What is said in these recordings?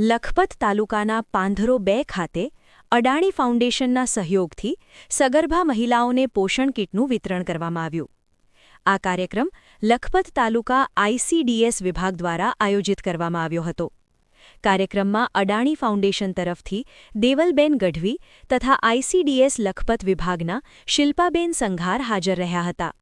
લખપત તાલુકાના પાંધરો બે ખાતે અડાણી ફાઉન્ડેશનના સહયોગથી સગર્ભા મહિલાઓને પોષણ કીટનું વિતરણ કરવામાં આવ્યું. આ કાર્યક્રમ લખપત તાલુકા આઈસીડીએસ વિભાગ દ્વારા આયોજિત કરવામાં આવ્યો હતો. કાર્યક્રમમાં અડાણી ફાઉન્ડેશન તરફથી દેવલબેન ગઢવી તથા આઈસીડીએસ લખપત વિભાગના શિલ્પાબેન સંઘાર હાજર રહ્યા હતા.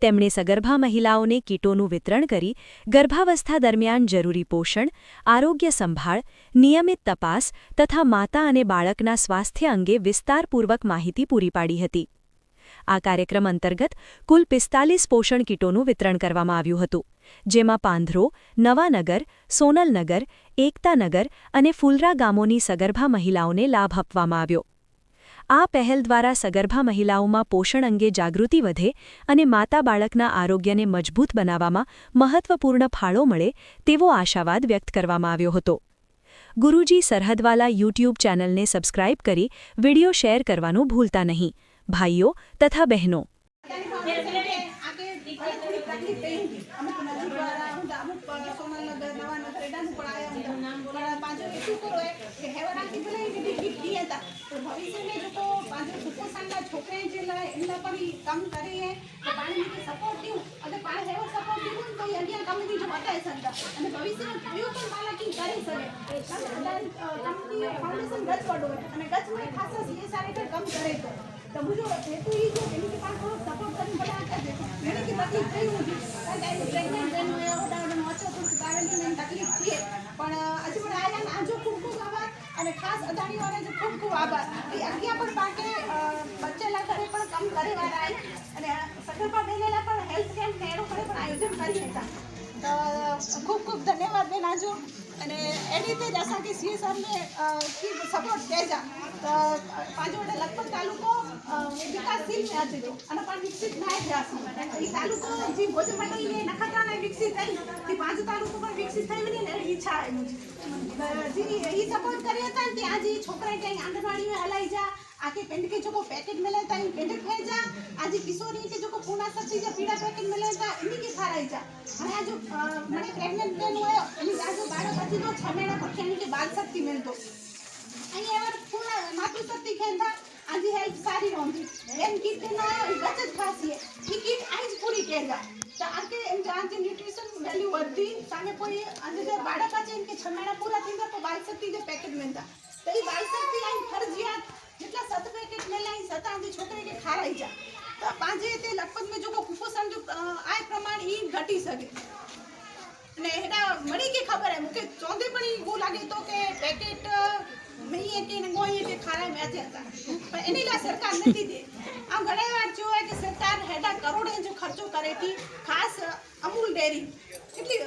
તેમણે સગર્ભા મહિલાઓને કીટોનું વિતરણ કરી ગર્ભાવસ્થા દરમિયાન જરૂરી પોષણ, આરોગ્ય સંભાળ, નિયમિત તપાસ તથા માતા અને બાળકના સ્વાસ્થ્ય અંગે વિસ્તારપૂર્વક માહિતી પૂરી પાડી હતી. આ કાર્યક્રમ અંતર્ગત કુલ પિસ્તાલીસ પોષણ કીટોનું વિતરણ કરવામાં આવ્યું હતું, જેમાં પાંધરો, નવાનગર, સોનલનગર, એકતાનગર અને ફુલરા ગામોની સગર્ભા મહિલાઓને લાભ આપવામાં આવ્યો. આ પહેલ દ્વારા સગર્ભા મહિલાઓમાં પોષણ અંગે જાગૃતિ વધે અને માતા બાળકના આરોગ્યને મજબૂત બનાવવામાં મહત્વપૂર્ણ ફાળો મળે તેવો આશાવાદ વ્યક્ત કરવામાં આવ્યો હતો. ગુરુજી સરહદવાલા યુટ્યુબ ચેનલને સબસ્ક્રાઇબ કરી વિડિયો શેર કરવાનું ભૂલતા નહીં. ભાઈઓ તથા બહેનો. કે હતા ભવિષ્યમાં જો તો પાંચો કુપોષણના છોકરાએ જે લાય એમના ઈ કામ કરે તો પાણી નીચે સપોર્ટ અને પાણી એવો સપોર્ટિવ એ અગિયાર કામ દીધું બતાવી શકતા અને ભવિષ્યમાં કયો પણ કરી શકે. કંપની ફાઉન્ડેશન વડો અને ગચમાં ખાસ સીએસઆર હેઠળ કામ કરે તો તો મુજો ઈ છે કે એની પાસે સપોર્ટ બધા આપે એને કે હોય ઓડાવડનો ઓછો તો ટ્રાવેલિંગ ને તકલીફ છે પણ હજી પણ આયા ને આજો ખૂબ ખૂબ આભાર અને ખાસ અદાણીઓને વાળા ખૂબ ખૂબ આભાર. એ અગિયાર પણ પાકે બચેલા ઘરે પણ કામ કરી વાળા અને સગર્ભા બહેનેલા પણ હેલ્થ કેમ્પ ને એનું પણ આયોજન કરી હતા તો ખૂબ ખૂબ ધન્યવાદ બેન આજો. અને એ રીતે જ असांखे सी ए सर ने સપોર્ટ કહેજા તો પાંચોડ લખપત તાલુકો વિકાસશીલ થયા છે. અને પણ વિકસિત ના થયા છે. એ તાલુકો જે ભોજ મંડળીએ નખત્રાને વિકસિત થઈ તે પાંચ તાલુકો પણ વિકસિત થયેલી ને ઈચ્છા એનું જી એ સપોર્ટ કર્યો હતા ને ત્યાં જે છોકરા ક્યાંય આંગણવાડીમાં હલાઈ જા आके पिंड के जेको पैकेट मिले था इन पिंड खाई जा आज किशोरी के जेको पूना सब्जी जा पीड़ा पैकेट मिले था इन्हीं के खाराई जा हाणे आज મને પ્રેગ્નન્ટ બેન હોય એની આજે બાળક હતી તો છ મહિના પછી એની કે બાલ શક્તિ મિલતો અહીંયા એવા પૂરા માતૃ શક્તિ ખેંચા આજે હેલ્થ સારી રહી એમ કીટ ના ગચ જ ખાસી એ કીટ આઈ જ પૂરી કહેજા તો આકે એમ જે આજે ન્યુટ્રિશન વેલ્યુ વધી સામે કોઈ આજે જે બાળક છે એમ કે છ મહિના પૂરા થઈને તો બાલ શક્તિ જે પેકેટ મિલતા તો એ બાલ શક્તિ આઈ ફરજિયાત સદકે કેટલે લઈ સતા આંધી છોકરી કે ખારાઈ જા. તો પાંજે તે લખપત મે જો કો કુપોષણ જો આ પ્રમાણ ઈ ઘટી શકે. ને હેડા મણી કે ખબર હે મુકે ચોંદે પણ ઈ ગો લાગે તો કે પેકેટ મે એ કે ને ગોય કે ખારાઈ મે આતે હતા. પણ એની લા સરકાર નથી દે. આમ ઘણી વાર જો હે કે સરકાર હેડા કરોડે જો ખર્ચો કરે થી ખાસ અમૂલ ડેરી. એટલી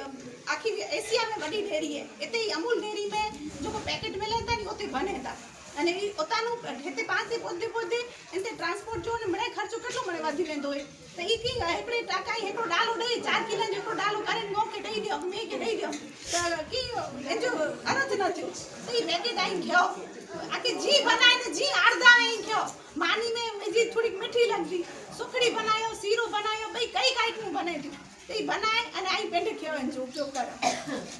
આખી એશિયા મે બડી ડેરી હે. એટલે અમૂલ ડેરી મે જો કો પેકેટ મે લેતા ની ઓતે બને હતા. અને એ પોતાનું હેતે પાસે પોતે પોતે એને ટ્રાન્સપોર્ટ જો ને મને ખર્ચો કેટલો મને વધી લેતો હોય. તો એ કી હિકડે ટાકા હિકડો ડાલો દઈ ચાર કિલો જેટલો ડાલો કરીને નો કે દઈ દો મેં કે દઈ દો તો કી એ જો અરજ ન થયો. તો એ પેકેટ ડાઈ ગયો. આકે જી બનાવીને જી આડદા એ ગયો. માની में જી થોડીક મીઠી લગતી સુખડી બનાવ્યો શીરો બનાવ્યો ભાઈ કઈ કાઈટનું બનાવ્યું તો એ બનાય અને આઈ પેન્ટ ખેવો એનો ઉપયોગ કરો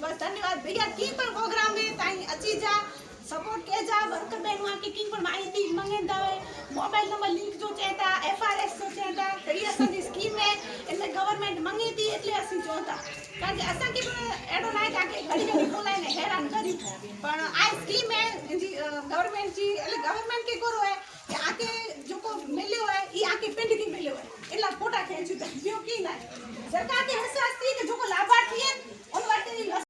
બસ ધન્યવાદ. ભૈયા, કી પણ પ્રોગ્રામ હે? તાઈ અચી જા સપોર્ટ કે જા વર્કર બેનમાં કે કિંગ પણ માહિતી મંગેતા હોય મોબાઈલ નંબર લિંક જો ચેતા એફઆરએસ જો ચેતા રિયસનની સ્કીમ હે એટલે ગવર્નમેન્ટ મંગેતી એટલે અસી જોતા. કારણ કે અસા કે એડો ના કા કે ઘડી ઘડી બોલાય ને હેરાન કરી. પણ આ સ્કીમ હે ગવર્નમેન્ટ જી, એટલે ગવર્નમેન્ટ કે કરો હે કે આ કે જો કો મળ્યો હે ઈ આ કે પેન્ડથી મળ્યો હે એટલા ફોટા ખેંચી દે બીઓ કી ના. સરકાર કે હસાસ્તી કે જો કો લાભાર્થી હે